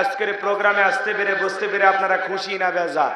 আজকের প্রোগ্রামে আসতে পেরে বসতে পেরে আপনারা খুশি না বেজা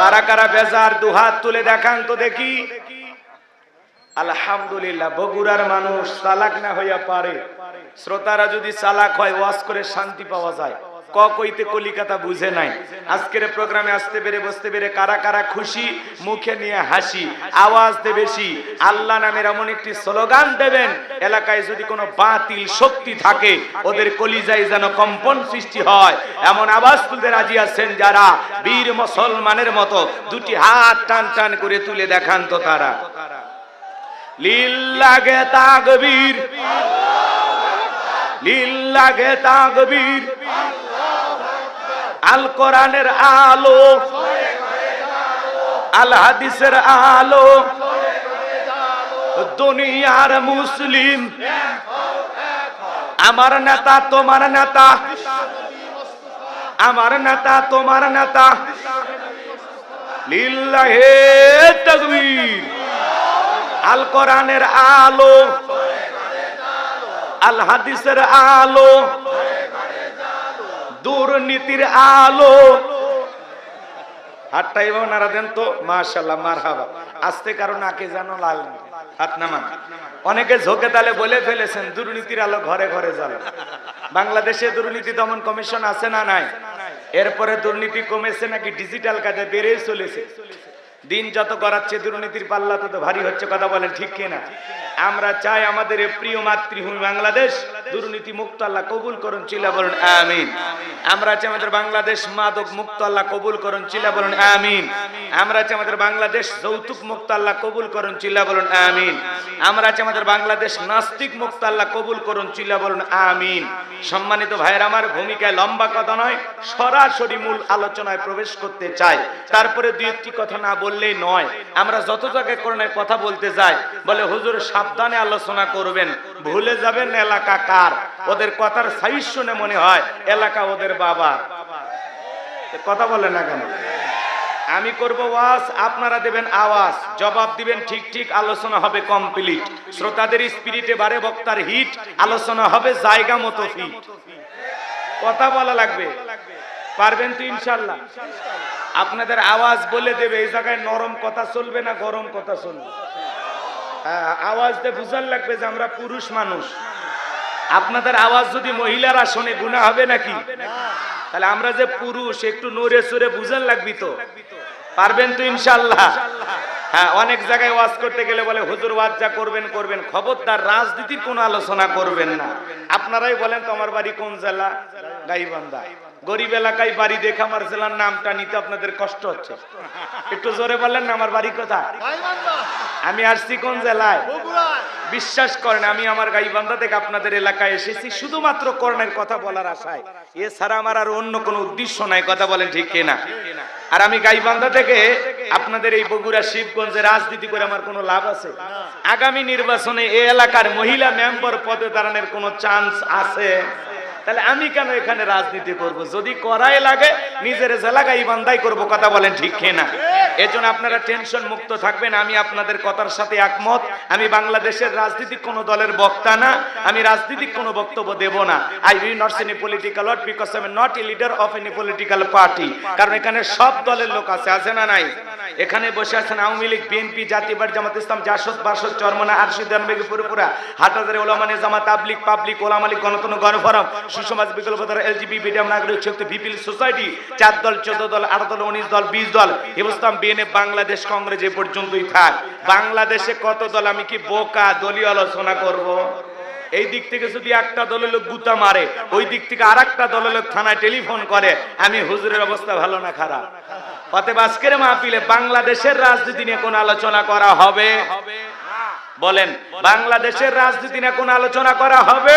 কারা কারা বেজার? দুহাত তুলে দেখান তো দেখি। আলহামদুলিল্লাহ বগুড়ার মানুষ চালাক না হইয়া পারে। শ্রোতারা যদি চালাক হয় ওয়াজ করে শান্তি পাওয়া যায়। কইতে কলিকাতা বুঝে নাই। আজকের প্রোগ্রামে আসতে পেরে, বসতে পেরে কারা কারা খুশি, মুখে নিয়ে হাসি, আওয়াজ দে বেশি, আল্লাহ নামের এমন একটি স্লোগান দেবেন, এলাকায় যদি কোনো বাতিল শক্তি থাকে, ওদের কলিজায় যেন কম্পন সৃষ্টি হয়। এমন আওয়াজ তুলতে রাজি আছেন যারা, বীর মুসলমানের মতো, দুটি হাত টান টান করে তুলে দেখান তো তারা। লিল্লাগে তাকবীর লিল্লাগে তাকবীর আল কোরআনের আলো, আল হাদিসের আলো, দুনিয়ার মুসলিম। আমার নেতা, তোমার নেতা, আমার নেতা, তোমার নেতা। লিল্লাহে তাকবীর। আল কোরআনের আলো, আল হাদিসের আলো। দুর্নীতির আলো। হাতটা এবার নারা দেন তো মাশাল্লাহ মার হাবা আসতে কারণ নাকে জানো লাল। হাত নামান। অনেকে ঝোঁকে তালে বলে ফেলেছেন, দুর্নীতির আলো ঘরে ঘরে জ্বালো। বাংলাদেশে দুর্নীতি দমন কমিশন আছে না নাই? এরপরে দুর্নীতি কমেছে নাকি ডিজিটাল কাজে বেড়েই চলেছে? দিন যত করাচ্ছে দুর্নীতির পাল্লা তত ভারী হচ্ছে, কথা বলেন ঠিক কিনা? আমরা চাই আমাদের প্রিয় মাতৃভূমি বাংলাদেশ দুর্নীতি মুক্ত আল্লাহ কবুল করুন, চিল্লা বলুন, আমিন। আমরা চাই আমাদের বাংলাদেশ মাদক মুক্ত আল্লাহ কবুল করুন, চিল্লা বলুন, আমিন। আমরা চাই আমাদের বাংলাদেশ যৌতুক মুক্ত আল্লাহ কবুল করুন, চিল্লা বলুন, আমিন। আমরা চাই আমাদের বাংলাদেশ নাস্তিক মুক্ত আল্লাহ কবুল করুন, চিল্লা বলুন, আমিন। সম্মানিত ভাইয়ের, আমার ভূমিকায় লম্বা কথা নয়, সরাসরি মূল আলোচনায় প্রবেশ করতে চাই। তারপরে দুই একটি কথা না বললেই নয়। আমরা যত জায়গায় করোনায় কথা বলতে যাই, বলে হুজুর সাবধানে আলোচনা করবেন, ভুলে যাবেন এলাকা কার ওদের কথার সাইজ শুনে মনে হয় এলাকা ওদের বাবার। কথা বলে না কেন? আমি করব ওয়াজ আপনারা দেবেন আওয়াজ। জবাব দিবেন ঠিক ঠিক আলোচনা হবে কমপ্লিট শ্রোতাদের স্পিরিটে বারে বক্তার হিট আলোচনা হবে জায়গা মতো ফিট কথা বলা লাগবে? পারবেন তো ইনশাল্লাহ। আপনাদের আওয়াজ বলে দেবে এই জায়গায় নরম কথা চলবে না গরম কথা চলবে? হ্যাঁ, আওয়াজ দিয়ে বুঝার লাগবে যে আমরা পুরুষ মানুষ। আপনাদের আওয়াজ যদি মহিলারা শোনে গুণা হবে নাকি? তাহলে আমরা যে পুরুষ, একটু নড়ে সরে বুঝান লাগবি তো। পারবেন তো ইনশাল্লাহ হ্যাঁ অনেক জায়গায় ওয়াজ করতে গেলে বলে, হুজুর, ওয়াজ যা করবেন করবেন। খবরদার রাজনীতির কোনো আলোচনা করবেন না। আপনারাই বলেন, তোমার বাড়ি কোন জেলা? গাইবান্ধা। গরিব এলাকায় বাড়ি দেখে আমার জেলার নামটা নিতে আপনাদের কষ্ট হচ্ছে। একটু জোরে বললেন না, আমার বাড়ি কোথায়? আমি আসছি কোন জেলায়? বিশ্বাস করেন, আমি আমার গাইবান্ধা থেকে আপনাদের এলাকায় এসেছি, শুধুমাত্র করণের কথা বলার আশায়। এছাড়া আমার আর অন্য কোনো উদ্দেশ্য নাই, কথা বলেন ঠিক কিনা? আর আমি গাইবান্ধা থেকে আপনাদের এই বগুড়া, শিবগঞ্জে রাজনীতি করে আমার কোনো লাভ আছে? আগামী নির্বাচনে এ এলাকার মহিলা মেম্বার পদে দাঁড়ানোর কোনো চান্স আছে? তাহলে আমি কেন এখানে রাজনীতি করব? যদি করাই লাগে, নিজের জেলা গাইবান্ধাই করব, কথা বলেন ঠিক কিনা? এজন্য আপনারা টেনশন মুক্ত থাকবেন, আমি আপনাদের কথার সাথে একমত। আমি বাংলাদেশের রাজনীতিক কোনো দলের বক্তা না, আমি রাজনীতিক কোনো বক্তব্য দেব না। I will not any political word because I am not a leader of any political party কারণ এখানে সব দলের লোক আছে আছে না নাই? এখানে বসে আছেন আওয়ামী লীগ, বিএনপি জাতীয়বাদ জামাত ইসলাম, জাসদ, বাসদ, চরমনা, আরশিদ জানবেগি পুরোপুরা হাটাজারে ওলামানে জামাত তাবলিক পাবলিক, ওলামা লীগ গণতন্ত্র, গণফোরাম, সুসমাজ বিকল্পধারা এলজিবি বিডিএম নাগরিক শক্তি পিপিল সোসাইটি, চার দল, চোদ্দ দল, আট দল, উনিশ দল, বিশ দল হিন্দুস্তান বিএনএফ বাংলাদেশ, কংগ্রেস, এ পর্যন্তই থাক। বাংলাদেশে কত দল, আমি কি বোকা দলীয় আলোচনা করব? এই দিক থেকে যদি একটা দলের লোক গুতা মারে, ওই দিক থেকে আর একটা দলের লোক থানায় টেলিফোন করে, আমি হুজুরের অবস্থা ভালো না খারাপ? অতএব আজকের মাহফিলে বাংলাদেশের রাজনীতি নিয়ে কোন আলোচনা করা হবে? বলেন বাংলাদেশের রাজনীতি নিয়ে কোন আলোচনা করা হবে?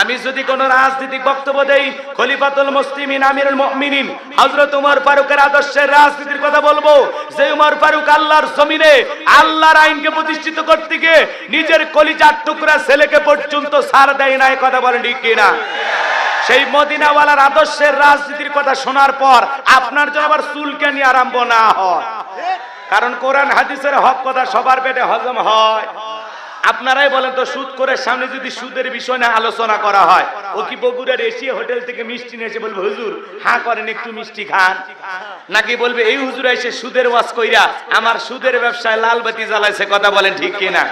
আমি যদি কোন রাজনৈতিক বক্তব্য দেই, খলিফাতুল মুসলিমিন, আমিরুল মুমিনিন, হযরত ওমর ফারুকের আদর্শের রাজনীতির কথা বলব, যে ওমর ফারুক আল্লাহর জমিনে আল্লাহর আইনকে প্রতিষ্ঠিত করতে গিয়ে নিজের কলিজার টুকরা ছেলেকে পর্যন্ত ছাড় দেয় না কথা বলেন ঠিক কিনা? সেই মদিনাওয়ালার আদর্শের রাজনীতির কথা শোনার পর আপনার জন্য আবার চুলকে নিয়ে আরম্ভ না হয়। কারণ কোরআন হাদিসের হক কথা সবার পেটে হজম হয়। আপনারাই বলেন তো, সুদ করে সামনে যদি সুদের বিষয় না আলোচনা করা হয়, ও কি বগুড়ার এসিয়া হোটেল থেকে মিষ্টি নিয়ে এসে বলবে, হুজুর হ্যাঁ করেন একটু মিষ্টি খান? নাকি বলবে, এই হুজুর এসে সুদের ওয়াজ কইরা আমার সুদের ব্যবসায় লাল বাতি জ্বালাইছে, কথা বলেন ঠিক কিনা?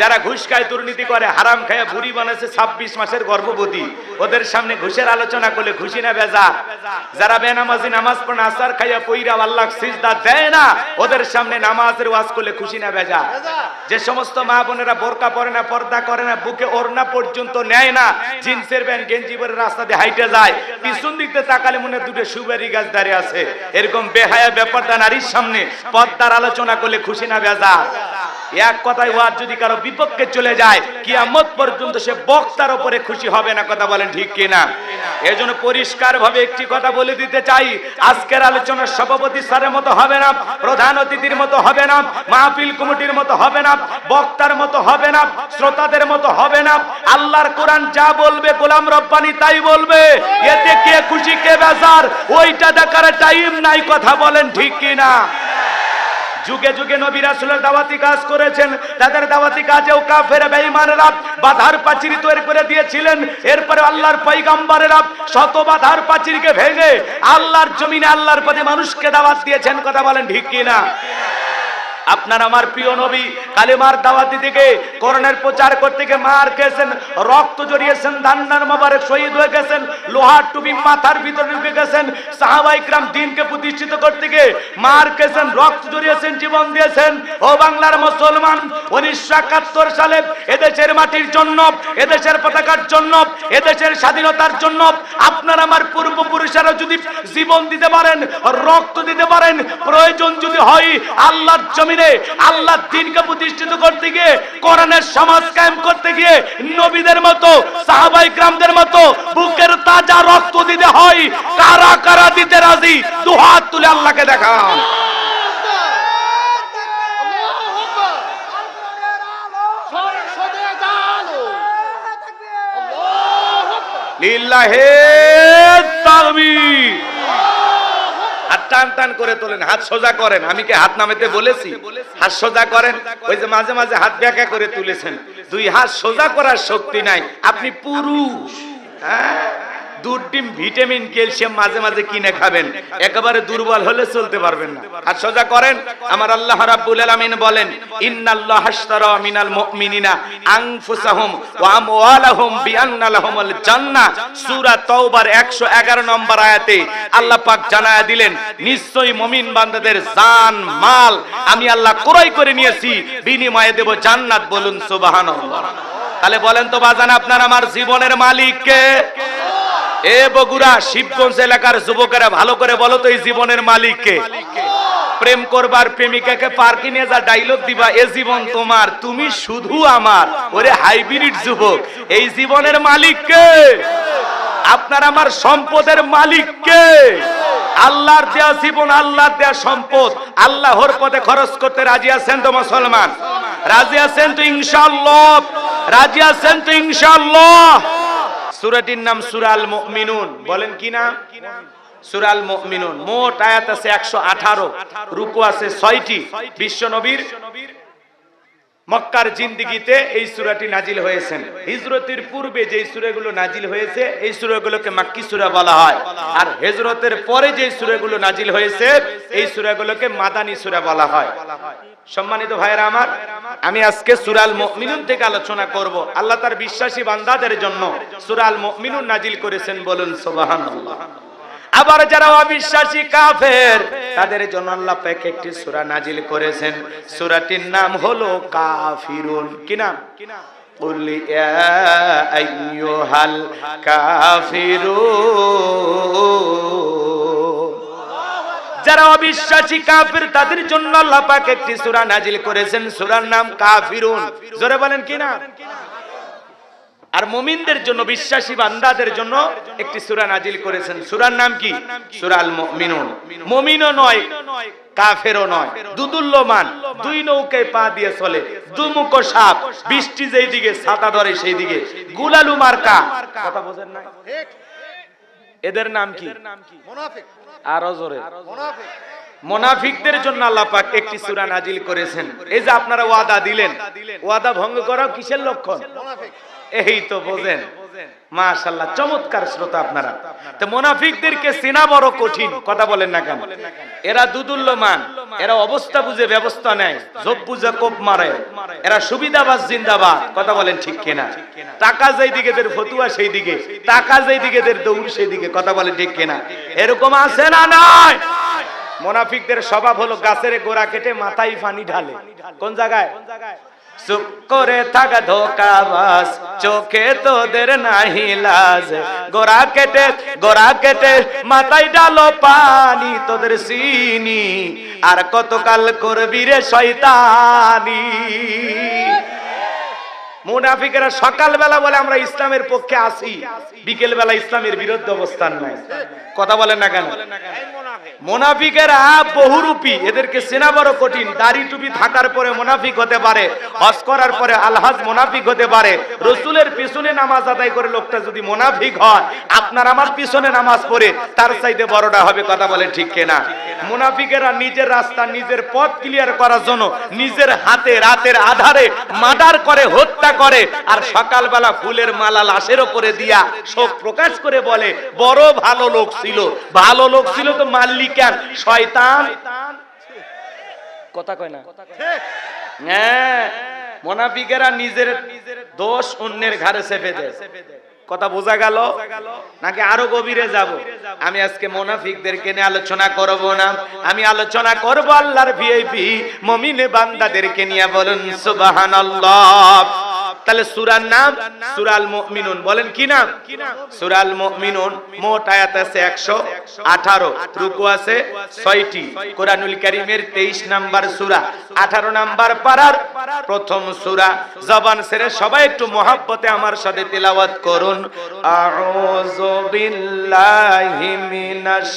যারা ঘুষ খায়, দুর্নীতি করে, হারাম খায়, বুড়ি বানাইছে ছাব্বিশ মাসের গর্ভবতী। ওদের সামনে ঘুষের আলোচনা করলে খুশি না বেজা। যারা বেনামাজি নামাজ পড়ে আসার খাইয়া পইরা আল্লাহ সিজদা দেয় না, ওদের সামনে নামাজের ওয়াজ করলে খুশি না বেজা। যে সমস্ত মা বোনেরা বোরকা পরে না, পর্দা করে না, বুকে ওড়না পর্যন্ত নেয় না, জিন্সের প্যান্ট গেঞ্জি পরে রাস্তা দিয়ে হাইটে যায়, পিছন দিক দিয়ে তাকালে মনে দুটো সুবেরি গাছ দাঁড়িয়ে আছে। এরকম বেহায়া ব্যাপারটা নারীর সামনে পর্দার আলোচনা করলে খুশি না বেজা। এক কথায় ওয়াজ যদি কারও বিপক্ষে চলে যায়, কিয়ামত পর্যন্ত সে বক্তার উপরে খুশি হবে না, কথা বলেন ঠিক কিনা? এই জন্য পরিষ্কার ভাবে একটি কথা বলে দিতে চাই, আজকের আলোচনার সভাপতি স্যারের মতো হবে না, প্রধান অতিথির মতো হবে না, মাহফিল কমিটির মতো হবে না, বক্তার মতো হবে না, শ্রোতাদের মতো হবে না, আল্লাহর কোরআন যা বলবে গোলাম রব্বানি তাই বলবে। এতে কে খুশি, কে বেজার, ওইটা দেখার টাইম নাই, কথা বলেন ঠিক কিনা? যুগে যুগে নবী রাসূলের দাওয়াতি কাজ করেছেন। তাদের দাওয়াতি কাজেও কাফের, বেঈমানেরা বাধার পাচির তৈরি করে দিয়েছিলেন। এরপরে আল্লাহর পয়গম্বরেরা শত বাধার পাচিরকে ভেঙে আল্লাহর জমিনে আল্লাহর পথে মানুষকে দাওয়াত দিয়েছেন। কথা বলেন ঠিক কিনা? আপনার আমার প্রিয় নবী কালেমার দাওয়াতি থেকে করোনার প্রচার করতে গিয়ে মার খেয়েছেন, রক্ত জড়িয়েছেন ধান্নার মোবারক শহীদ হয়ে গেছেন, লোহার টুপি মাথার ভিতরে ঢুকে গেছেন সাহাবাইকরাম দিনকে প্রতিষ্ঠিত করতে গিয়ে মার খেয়েছেন, রক্ত জড়িয়েছেন, জীবন দিয়েছেন। ও বাংলার মুসলমান উনিশশো একাত্তর সালে এদেশের মাটির জন্য, এদেশের পতাকার জন্য, এদেশের স্বাধীনতার জন্য আপনার আমার পূর্বপুরুষেরা যদি জীবন দিতে পারেন, রক্ত দিতে পারেন, প্রয়োজন যদি হয় আল্লাহর জমিনে আল্লাহ দিনকে প্রতিষ্ঠিত করতে গিয়ে, কোরআনের সমাজ কায়েম করতে গিয়ে, নবীদের মতো, সাহাবাই গ্রামদের মতো, বুকের তাজা রক্ত দিতে হয়, কারা কারা দিতে রাজি দু হাত তুলে আল্লাহকে দেখান। হাত টান টান করে তোলেন, হাত সোজা করেন। আমি কি হাত নামেতে বলেছি? হাত সোজা করেন, ওই যে মাঝে মাঝে হাত ব্যাখ্যা করে তুলেছেন। দুই হাত সোজা করার শক্তি নাই। আপনি পুরুষ। হ্যাঁ? দুধ ডিম ভিটামিন, ক্যালসিয়াম মাঝে মাঝে কিনে খাবেন। একেবারে দুর্বল হলে চলতে পারবেন না। আর সোজা করেন, আমার আল্লাহ রাব্বুল আলামিন বলেন, ইন্নাল্লাহ হাশতারা মিনাল মুমিনিনা আনফুসাহুম ওয়া আমওয়ালাহুম বিআন্না জান্নাহ। সূরা তওবার 111 নম্বর আয়াতে আল্লাহ পাক জানায়া দিলেন, নিশ্চয়ই মুমিন বান্দাদের জান, মাল আমি আল্লাহ ক্রয় করে নিয়েছি, বিনিময়ে দেব জান্নাত। বলুন, সুবহানাল্লাহ। তাহলে বলেন তো, বাজান, আপনার আমার জীবনের মালিক কে? এ বগুড়া শিবগঞ্জ এলাকার যুবকেরা ভালো করে বলো তো এই জীবনের মালিককে। প্রেম করবার প্রেমিকাকে পার্কে নিয়ে যা ডাইলগ দিবা, এ জীবন তোমার, তুমি শুধু আমার। ওরে হাইব্রিড যুবক, এই জীবনের মালিককে, আপনার আমার সম্পদের মালিককে। আল্লাহর দেয়া জীবন, আল্লাহর দেয়া সম্পদ, আল্লাহর পথে খরচ করতে রাজি আছেন তো মুসলমান? রাজি আছেন তো ইনশাআল্লাহ? রাজি আছেন তো ইনশাআল্লাহ? সূরাটির নাম সুরাল মিনুন বলেন কি নাম? সুরাল মিনুন মোট আয়াত আছে 118 রুকু আছে ছয়টি। বিশ্ব নবীর মক্কার জিন্দিগিতে এই সুরাটি নাজিল হয়েছেন। হিজরতের পূর্বে যে সূরাগুলো নাজিল হয়েছে, এই সূরাগুলোকে মাক্কি সূরা বলা হয়। আর হিজরতের পরে যে সূরাগুলো নাজিল হয়েছে, এই সূরাগুলোকে মাদানী সূরা বলা হয়। সম্মানিত ভাইরা আমার, আমি আজকে সুরাল মুমিনুন থেকে আলোচনা করব। আল্লাহ তার বিশ্বাসী বান্দাদের জন্য সুরাল মুমিনুন নাজিল করেছেন বলুন, সুবহানাল্লাহ। আবার যারা অবিশ্বাসী কাফের তাদের জন্য আল্লাহ পাক একটি সূরা নাজিল করেছেন সূরাটির নাম হলো কাফিরুন কি নাম قل يا أيها الكافرون যারা অবিশ্বাসী কাফির তাদের জন্য আল্লাহ পাক একটি সূরা নাজিল করেছেন সূরার নাম কাফিরুন জোরে বলেন কি না আর মুমিনদের জন্য বিশ্বাসী বান্দাদের জন্য একটি সূরা নাজিল করেছেন। সূরার নাম কি? সূরাল মুমিনুন মুমিনও নয় কাফেরও নয়। দুদুল্যমান দুই নৌকায় পা দিয়ে চলে। দুমুখো সাপ বৃষ্টি যেই দিকে ছাতা ধরে সেই দিকে। গুলালু মার্কা। কথা বোঝেন না এদের নাম কি? মুনাফিক। আরও জোরে। মুনাফিক। মোনাফিকদের জন্য আল্লাহ পাক একটি সূরা নাজিল করেছেন। এই যে আপনারা ওয়াদা দিলেন ওয়াদা ভঙ্গ করা কিসের লক্ষণ? এই তো বোঝেন। মাশাআল্লাহ, চমৎকার শ্রোতা আপনারা। তো মুনাফিকদেরকে চেনা বড় কঠিন, কথা বলেন না কেন? এরা দুদুল্যমান, এরা অবস্থা বুঝে ব্যবস্থা নেয় জব বুঝে কোপ মারে, এরা সুবিধাবাজ জিন্দাবাদ, কথা বলেন ঠিক কিনা? টাকা যেই দিকে দের ফতুয়া সেই দিকে টাকা যেই দিকে দের দৌড় সেই দিকে কথা ঠিক কিনা? এরকম আছে না নয় মোনাফিকদের স্বভাব হলো গাছের গোড়া কেটে মাথায় পানি ঢালে। কোন জায়গায়? চুপ করে থাকা ধোকাবাস চোখে তোদের নাহি লাজ। গোরা কেটে গোরা কেটে, মাথায় ডালো পানি, তোদের সিনি আর কতকাল করবি রে শয়তানি? মুনাফিকেরা সকালবেলা বলে, আমরা ইসলামের পক্ষে আসি বিকেল বেলা ইসলামের বিরুদ্ধে অবস্থান নাই কথা বলেন না কেন? মোনাফিকেরা বহুরূপী এদেরকে চেনা বড় কঠিন। দাড়ি টুপি থাকার পরে মোনাফিক হতে পারে হজ করার পরে আলহাজ মোনাফিক হতে পারে। রসুলের পিছনে নামাজ আদায় করে লোকটা যদি মোনাফিক হয় আপনার আমার পিছনে নামাজ পড়ে তার চাইতে বড়টা হবে কথা বলে ঠিক কেনা? মুনাফিকেরা নিজের রাস্তা নিজের পথ ক্লিয়ার করার জন্য নিজের হাতে রাতের আধারে মার্ডার করে হত্যা করে। আর সকালবেলা ফুলের মালা লাশের ওপরে দিয়া শোক প্রকাশ করে বলে, বড় ভালো লোক ছিল। ভালো লোক ছিল তো মাল্লি কেন শয়তান। কথা কয় না? হ্যাঁ মোনাফিকেরা নিজের দোষ অন্যের ঘাড়ে চেপে দেয়। কথা বোঝা গেল? নাকি আরও গভীরে যাব? আমি আজকে মোনাফিকদেরকে নিয়ে আলোচনা করব না। আমি আলোচনা করব আল্লাহর ভিআইপি মমিনে বান্দাদেরকে নিয়ে বলুন, সুবহানাল্লাহ। তাহলে সূরার নাম সূরাল মুমিনুন। বলেন কি নাম? সূরাল মুমিনুন। মোট আয়াত আছে 118 রুকু আছে 6টি কোরআনুল কারীমের 23 নাম্বার সূরা। 18 নাম্বার পারার প্রথম সূরা। জবান ছেড়ে সবাই একটু মহাব্বতে আমার সাথে তেলাওয়াত করুন। আউযু বিল্লাহি মিনাশ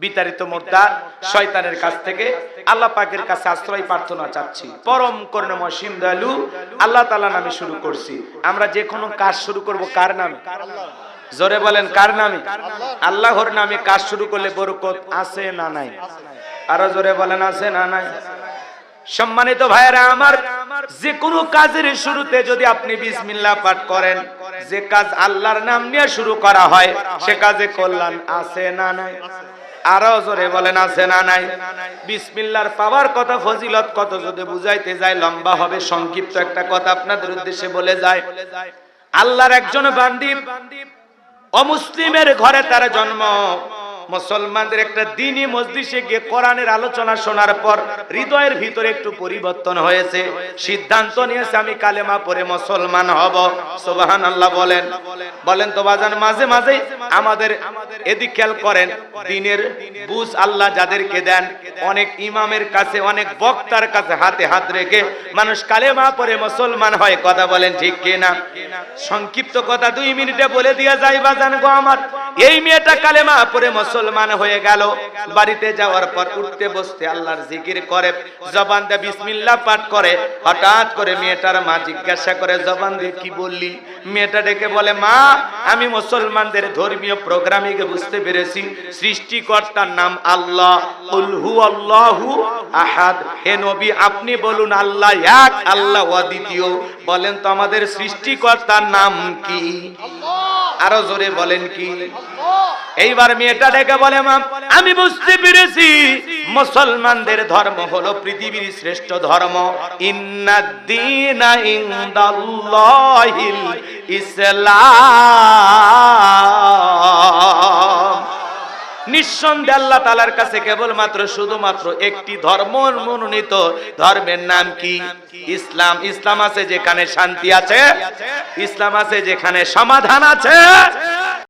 বিতাড়িত মোদ্দার শয়তানের কাছ থেকে আল্লাহ পাকের কাছে আশ্রয় প্রার্থনা চাচ্ছি। পরম করুণাময় সিম দয়ালু আল্লাহ তাআলা নামে শুরু করছি। আমরা যে কোনো কাজ শুরু করব কার নামে? জোরে বলেন কার নামে? আল্লাহর নামে কাজ শুরু করলে বরকত আছে না নাই? আরও জোরে বলেন, আছে না নাই? সম্মানিত ভাইয়েরা, আমার যে কোনো কাজের শুরুতে যদি আপনি বিসমিল্লাহ পাঠ করেন, যে কাজ আল্লাহর নাম নিয়ে শুরু করা হয়, সে কাজে কল্যাণ আছে না নাই? আরও জোরে বলেন, আছে না নাই? বিসমিল্লার পাওয়ার কথা ফজিলত কত, যদি বুঝাইতে যায়, লম্বা হবে, সংক্ষিপ্ত একটা কথা আপনাদের উদ্দেশ্যে বলে যায়। আল্লাহর একজন বান্দি, অমুসলিমের ঘরে তার জন্ম। মুসলমানদের একটা দিনই মসজিদে গিয়ে কোরআনের আলোচনা শোনার পর হৃদয়ের ভিতরে একটু পরিবর্তন হয়েছে। সিদ্ধান্ত নিয়েছে, আমি কালেমা পড়ে মুসলমান হব। সুবহান আল্লাহ বলেন। বলেন তো বাজান, মাঝে মাঝে আমাদের এদিক খেয়াল করেন, দিনের বুঝ আল্লাহ যাদেরকে দেন, অনেক ইমামের কাছে, অনেক বক্তার কাছে হাতে হাত রেখে মানুষ কালেমা পড়ে মুসলমান হয়, কথা বলেন ঠিক কিনা? সংক্ষিপ্ত কথা দুই মিনিটে বলে দিয়া যাই বাজান গো আমার, এই মেয়েটা কালেমা পড়ে মুসলমান হয়ে গেল। বাড়িতে যাওয়ার পর উঠতে বসতে আল্লাহর জিকির করে, জবান দিয়ে বিসমিল্লাহ পাঠ করে। হঠাৎ করে মেয়েটার মা জিজ্ঞাসা করে, জবান দিয়ে কি বললি? মেয়েটা ডেকে বলে, মা, আমি মুসলমানদের ধর্মীয় প্রোগ্রামিংকে বুঝতে পেরেছি। সৃষ্টিকর্তার নাম আল্লাহ। উলহু আল্লাহু আহাদ। হে নবী, আপনি বলুন, আল্লাহ এক, আল্লাহ দ্বিতীয় বলেন তো আমাদের সৃষ্টিকর্তার নাম কি? আরও জোরে বলেন কি? এইবার মেয়েটা ডেকে বলে মা, আমি বুঝতে পেরেছি। মুসলমানদের ধর্ম হলো পৃথিবীর শ্রেষ্ঠ ধর্ম। নিঃসন্দেহে আল্লাহ তালার কাছে কেবলমাত্র শুধুমাত্র একটি ধর্ম মনোনীত। ধর্মের নাম কি? ইসলাম। ইসলাম আছে যেখানে শান্তি আছে, ইসলাম আছে যেখানে সমাধান আছে।